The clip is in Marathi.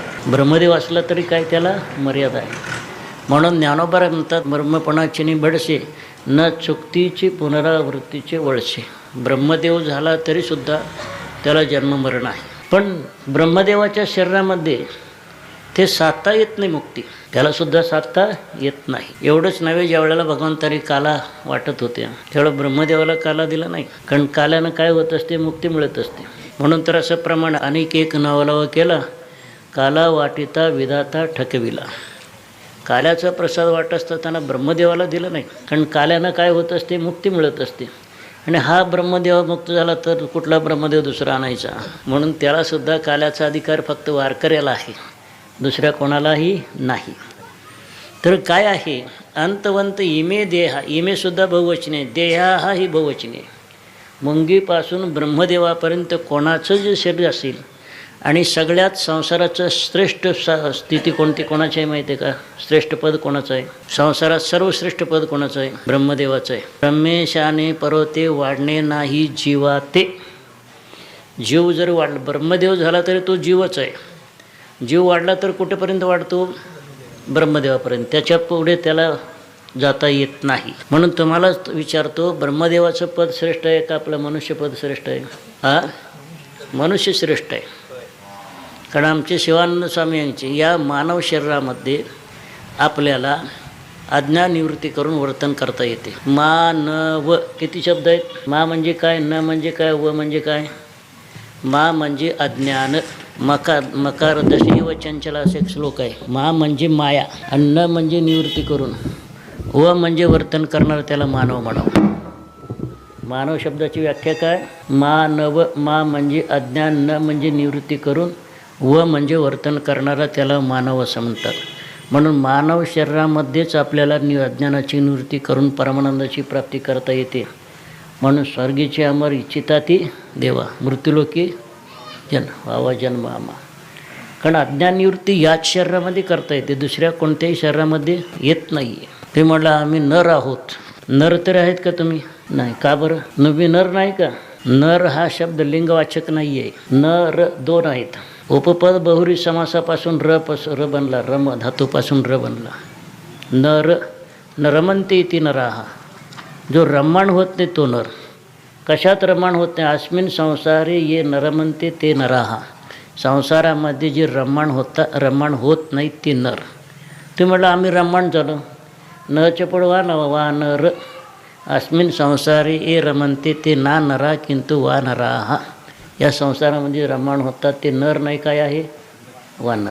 ब्रह्मदेव असला तरी काय त्याला मर्यादा आहे. म्हणून ज्ञानोबा म्हणतात ब्रह्मपणाची नि बडसे न चुकतीची पुनरावृत्तीचे वळसे. ब्रह्मदेव झाला तरीसुद्धा त्याला जन्ममरण आहे. पण ब्रह्मदेवाच्या शरीरामध्ये ते साधता येत नाही मुक्ती. त्यालासुद्धा साधता येत नाही. एवढंच नव्हे ज्या वेळेला भगवंतारी काला वाटत होत्या. त्यावेळेला ब्रह्मदेवाला काला दिला नाही. कारण काल्यानं काय होत असते? मुक्ती मिळत असते. म्हणून तर असं प्रमाण अनेक एक नावलावा केला. काला वाटिता विधाता ठकविला. काल्याचा प्रसाद वाटत त्यांना ब्रह्मदेवाला दिलं नाही. कारण काल्यानं काय होत असते? मुक्ती मिळत असते. आणि हा ब्रह्मदेव मुक्त झाला तर कुठला ब्रह्मदेव दुसरा आणायचा? म्हणून त्यालासुद्धा काल्याचा अधिकार फक्त वारकऱ्याला आहे. दुसऱ्या कोणालाही नाही. तर काय आहे? अंतवंत इमे देहा. इमेसुद्धा बहुवचने. देहा हा ही बहुवचने. मुंगीपासून ब्रह्मदेवापर्यंत कोणाचं जे शरीर असेल आणि सगळ्यात संसाराचं श्रेष्ठ स स्थिती कोणती कोणाची आहे माहिती आहे का? श्रेष्ठ पद कोणाचं आहे? संसारात सर्वश्रेष्ठ पद कोणाचं आहे? ब्रह्मदेवाचं आहे. ब्रह्मेशाने पर्वते वाढणे नाही जीवाते. जीव जर वाढला ब्रह्मदेव झाला तरी तो जीवच आहे. जीव वाढला तर कुठेपर्यंत वाढतो? ब्रह्मदेवापर्यंत. त्याच्या पुढे त्याला जाता येत नाही. म्हणून तुम्हालाच विचारतो ब्रह्मदेवाचं पद श्रेष्ठ आहे का आपलं मनुष्यपद श्रेष्ठ आहे? हा मनुष्य श्रेष्ठ आहे. कारण आमचे शिवानंद स्वामी यांचे या मानव शरीरामध्ये आपल्याला अज्ञानिवृत्ती करून वर्तन करता येते. मा न व किती शब्द आहेत? मा म्हणजे काय? न म्हणजे काय? व म्हणजे काय? मा म्हणजे अज्ञान. मकार मकार दशे व चंचला असे एक श्लोक आहे. मा म्हणजे माया आणि न म्हणजे निवृत्ती करून. व म्हणजे वर्तन करणार त्याला मानव म्हणावं. मानव शब्दाची व्याख्या काय? मा नव मा म्हणजे अज्ञान न म्हणजे निवृत्ती करून व म्हणजे वर्तन करणारा त्याला मानव असं म्हणतात. म्हणून मानव शरीरामध्येच आपल्याला नि अज्ञानाची निवृत्ती करून परमानंदाची प्राप्ती करता येते. म्हणून स्वर्गीची अमर इच्छिता ती देवा. मृत्यूलोकी जन वावा जन्म आमा. कारण अज्ञान निवृत्ती याच शरीरामध्ये करता येते. दुसऱ्या कोणत्याही शरीरामध्ये येत नाही आहे ते म्हटलं आम्ही नर आहोत. नर तर आहेत का तुम्ही? नाही. का बरं? नवी नर नाही का? नर हा शब्द लिंगवाचक नाही आहे नर दोन आहेत. उपपद बहुरी समासापासून र पास र बनला रम धातूपासून र बनला. नर न रमनते इति नराहा जो रमण होत नाही तो नर. कशात रमण होत नाही? अस्मिन संसारे ये नरमंते ते नराहा संसारामध्ये जे रमण होता रमण होत नाही ती नर. ते म्हटलं आम्ही रमण झालो. न चपड वा न वा नर अस्मिन संसारे ए रमनते ते ना नरा किंतु वा नराहा या संसारामध्ये रमण होतात ते नर नाही काय आहे? वानर.